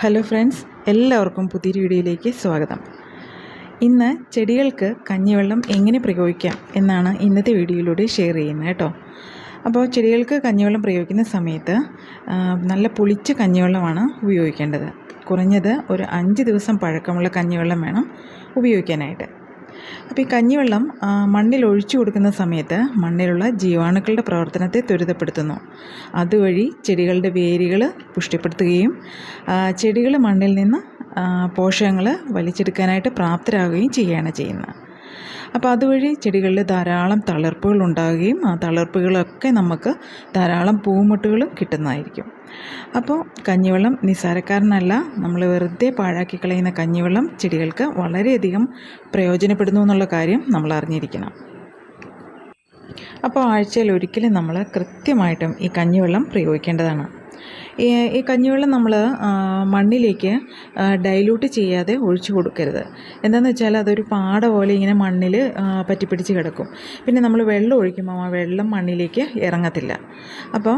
Hello friends എല്ലാവർക്കും പുതിയൊരു വീഡിയോയിലേക്ക് സ്വാഗതം. ഇന്ന് ചെടികൾക്ക് കഞ്ഞിവെള്ളം എങ്ങനെ പ്രയോഗിക്കാം എന്നാണ് ഇന്നത്തെ വീഡിയോയിലൂടെ ഷെയർ ചെയ്യുന്നത് കേട്ടോ. അപ്പോൾ ചെടികൾക്ക് കഞ്ഞിവെള്ളം പ്രയോഗിക്കുന്ന സമയത്ത് നല്ല പുളിച്ച കഞ്ഞിവെള്ളമാണ് ഉപയോഗിക്കേണ്ടത്. കുറഞ്ഞത് ഒരു അഞ്ച് ദിവസം പഴക്കമുള്ള കഞ്ഞിവെള്ളം വേണം ഉപയോഗിക്കാനായിട്ട്. അപ്പോൾ ഈ കഞ്ഞിവെള്ളം മണ്ണിൽ ഒഴിച്ചു കൊടുക്കുന്ന സമയത്ത് മണ്ണിലുള്ള ജീവാണുക്കളുടെ പ്രവർത്തനത്തെ ത്വരിതപ്പെടുത്തുന്നു. അതുവഴി ചെടികളുടെ വേരുകൾ പുഷ്ടിപ്പെടുത്തുകയും ചെടികൾ മണ്ണിൽ നിന്ന് പോഷകങ്ങൾ വലിച്ചെടുക്കാനായിട്ട് പ്രാപ്തരാകുകയും ചെയ്യുകയാണ് ചെയ്യുന്നത്. അപ്പോൾ അതുവഴി ചെടികളിൽ ധാരാളം തളിർപ്പുകൾ ഉണ്ടാകുകയും ആ തളിർപ്പുകളൊക്കെ നമുക്ക് ധാരാളം പൂമുട്ടുകളും കിട്ടുന്നതായിരിക്കും. അപ്പോൾ കഞ്ഞിവെള്ളം നിസ്സാരക്കാരനല്ല. നമ്മൾ വെറുതെ പാഴാക്കി കളയുന്ന കഞ്ഞിവെള്ളം ചെടികൾക്ക് വളരെയധികം പ്രയോജനപ്പെടുന്നു എന്നുള്ള കാര്യം നമ്മൾ അറിഞ്ഞിരിക്കണം. അപ്പോൾ ആഴ്ചയിൽ ഒരിക്കലും നമ്മൾ കൃത്യമായിട്ടും ഈ കഞ്ഞിവെള്ളം പ്രയോഗിക്കേണ്ടതാണ്. ഈ കഞ്ഞിവെള്ളം നമ്മൾ മണ്ണിലേക്ക് ഡൈല്യൂട്ട് ചെയ്യാതെ ഒഴിച്ചു കൊടുക്കരുത്. എന്താണെന്ന് വെച്ചാൽ അതൊരു പാട പോലെ ഇങ്ങനെ മണ്ണിൽ പറ്റിപ്പിടിച്ച് കിടക്കും. പിന്നെ നമ്മൾ വെള്ളം ഒഴിക്കുമ്പോൾ ആ വെള്ളം മണ്ണിലേക്ക് ഇറങ്ങത്തില്ല. അപ്പോൾ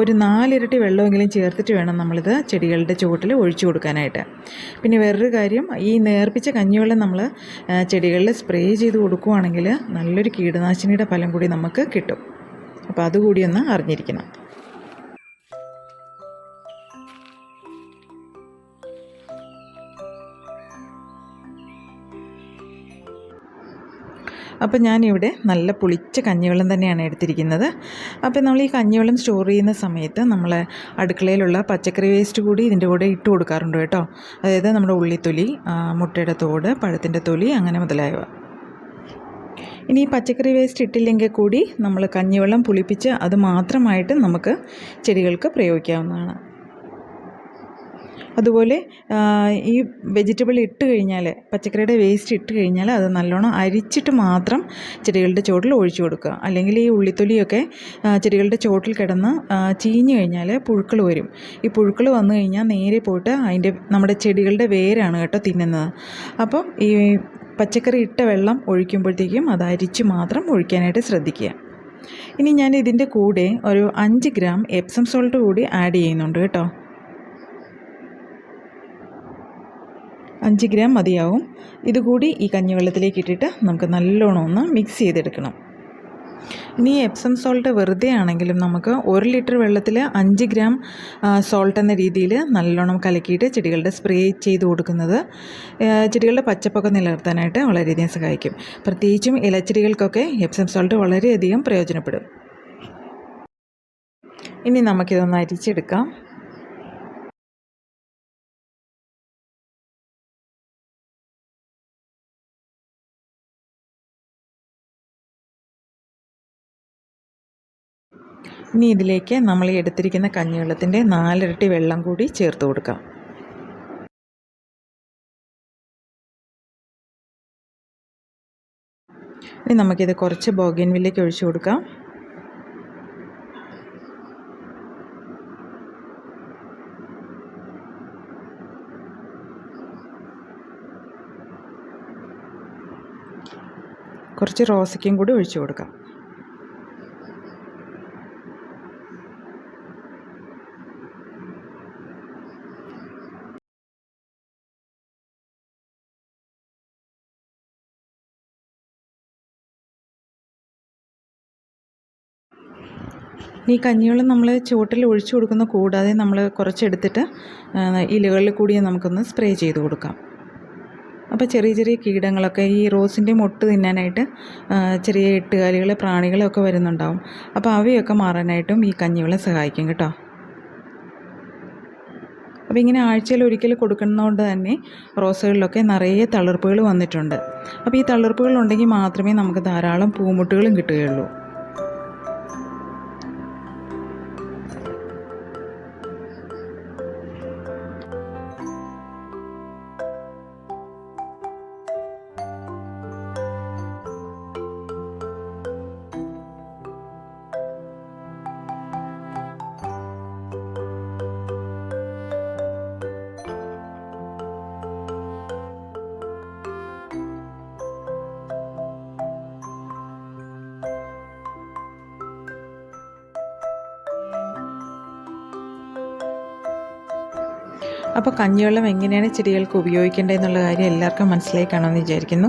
ഒരു നാലിരട്ടി വെള്ളമെങ്കിലും ചേർത്തിട്ട് വേണം നമ്മളിത് ചെടികളുടെ ചുവട്ടിൽ ഒഴിച്ചു കൊടുക്കാനായിട്ട്. പിന്നെ വേറൊരു കാര്യം ഈ നേർപ്പിച്ച കഞ്ഞിവെള്ളം നമ്മൾ ചെടികളിൽ സ്പ്രേ ചെയ്ത് കൊടുക്കുകയാണെങ്കിൽ നല്ലൊരു കീടനാശിനിയുടെ ഫലം കൂടി നമുക്ക് കിട്ടും. അപ്പോൾ അതുകൂടി ഒന്ന് അറിഞ്ഞിരിക്കണം. അപ്പോൾ ഞാനിവിടെ നല്ല പുളിച്ച കഞ്ഞിവെള്ളം തന്നെയാണ് എടുത്തിരിക്കുന്നത്. അപ്പോൾ നമ്മൾ ഈ കഞ്ഞിവെള്ളം സ്റ്റോർ ചെയ്യുന്ന സമയത്ത് നമ്മൾ അടുക്കളയിലുള്ള പച്ചക്കറി വേസ്റ്റ് കൂടി ഇതിന്റെ കൂടെ ഇട്ട് കൊടുക്കാറുണ്ട് കേട്ടോ. അതായത് നമ്മുടെ ഉള്ളിത്തൊലി മുട്ടയുടെ തോട് പഴത്തിന്റെ തൊലി അങ്ങനെ മുതലായവ. ഇനി ഈ പച്ചക്കറി വേസ്റ്റ് ഇട്ടില്ലെങ്കിൽ കൂടി നമ്മൾ കഞ്ഞിവെള്ളം പുളിപ്പിച്ച് അത് മാത്രമായിട്ട് നമുക്ക് ചെടികൾക്ക് പ്രയോഗിക്കാവുന്നതാണ്. അതുപോലെ ഈ വെജിറ്റബിൾ ഇട്ട് കഴിഞ്ഞാൽ പച്ചക്കറിയുടെ വേസ്റ്റ് ഇട്ട് കഴിഞ്ഞാൽ അത് നല്ലോണം അരിച്ചിട്ട് മാത്രം ചെടികളുടെ ചുവട്ടിൽ ഒഴിച്ചു കൊടുക്കുക. അല്ലെങ്കിൽ ഈ ഉള്ളിത്തൊലിയൊക്കെ ചെടികളുടെ ചുവട്ടിൽ കിടന്ന് ചീഞ്ഞ് കഴിഞ്ഞാൽ പുഴുക്കൾ വരും. ഈ പുഴുക്കൾ വന്നു കഴിഞ്ഞാൽ നേരെ പോയിട്ട് അതിന്റെ നമ്മുടെ ചെടികളുടെ വേരാണ് കേട്ടോ തിന്നുന്നത്. അപ്പം ഈ പച്ചക്കറി ഇട്ട വെള്ളം ഒഴിക്കുമ്പോഴത്തേക്കും അത് അരിച്ച് മാത്രം ഒഴിക്കാനായിട്ട് ശ്രദ്ധിക്കുക. ഇനി ഞാൻ ഇതിന്റെ കൂടെ ഒരു അഞ്ച് ഗ്രാം എപ്സം സോൾട്ട് കൂടി ആഡ് ചെയ്യുന്നുണ്ട് കേട്ടോ. അഞ്ച് ഗ്രാം മതിയാവും. ഇതുകൂടി ഈ കഞ്ഞിവെള്ളത്തിലേക്ക് ഇട്ടിട്ട് നമുക്ക് നല്ലോണം ഒന്ന് മിക്സ് ചെയ്തെടുക്കണം. ഇനി എപ്സം സോൾട്ട് വെറുതെ ആണെങ്കിലും നമുക്ക് ഒരു ലിറ്റർ വെള്ളത്തിൽ അഞ്ച് ഗ്രാം സോൾട്ട് എന്ന രീതിയിൽ നല്ലോണം കലക്കിയിട്ട് ചെടികളുടെ സ്പ്രേ ചെയ്ത് കൊടുക്കുന്നത് ചെടികളുടെ പച്ചപ്പൊക്കെ നിലനിർത്താനായിട്ട് വളരെയധികം സഹായിക്കും. പ്രത്യേകിച്ചും ഇലച്ചെടികൾക്കൊക്കെ എപ്സം സോൾട്ട് വളരെയധികം പ്രയോജനപ്പെടും. ഇനി നമുക്കിതൊന്ന് അരിച്ചെടുക്കാം. ഇനി ഇതിലേക്ക് നമ്മൾ എടുത്തിരിക്കുന്ന കഞ്ഞിവെള്ളത്തിന്റെ നാലിരട്ടി വെള്ളം കൂടി ചേർത്ത് കൊടുക്കാം. ഇനി നമുക്കിത് കുറച്ച് ബോഗിൻവില്ലേക്ക് ഒഴിച്ചു കൊടുക്കാം. കുറച്ച് റോസയ്ക്കും കൂടി ഒഴിച്ചു കൊടുക്കാം. ഈ കഞ്ഞിവെള്ളം നമ്മൾ ചുവട്ടിൽ ഒഴിച്ചു കൊടുക്കുന്ന കൂടാതെ നമ്മൾ കുറച്ചെടുത്തിട്ട് ഇലകളിൽ കൂടി നമുക്കൊന്ന് സ്പ്രേ ചെയ്ത് കൊടുക്കാം. അപ്പോൾ ചെറിയ ചെറിയ കീടങ്ങളൊക്കെ ഈ റോസിന്റെ മൊട്ട് തിന്നാനായിട്ട് ചെറിയ എട്ടുകാലികൾ പ്രാണികളൊക്കെ വരുന്നുണ്ടാവും. അപ്പോൾ അവയൊക്കെ മാറാനായിട്ടും ഈ കഞ്ഞിവെള്ളം സഹായിക്കും കേട്ടോ. അപ്പോൾ ഇങ്ങനെ ആഴ്ചയിൽ ഒരിക്കൽ കൊടുക്കുന്നതുകൊണ്ട് തന്നെ റോസുകളിലൊക്കെ നിറയെ തളിർപ്പുകൾ വന്നിട്ടുണ്ട്. അപ്പോൾ ഈ തളിർപ്പുകൾ ഉണ്ടെങ്കിൽ മാത്രമേ നമുക്ക് ധാരാളം പൂമുട്ടുകളും കിട്ടുകയുള്ളൂ. അപ്പോൾ കഞ്ഞിവെള്ളം എങ്ങനെയാണ് ചെടികൾക്ക് ഉപയോഗിക്കേണ്ടതെന്നുള്ള കാര്യം എല്ലാവർക്കും മനസ്സിലായി കാണുമെന്ന് വിചാരിക്കുന്നു.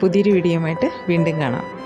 പുതിയൊരു വീഡിയോയുമായിട്ട് വീണ്ടും കാണാം.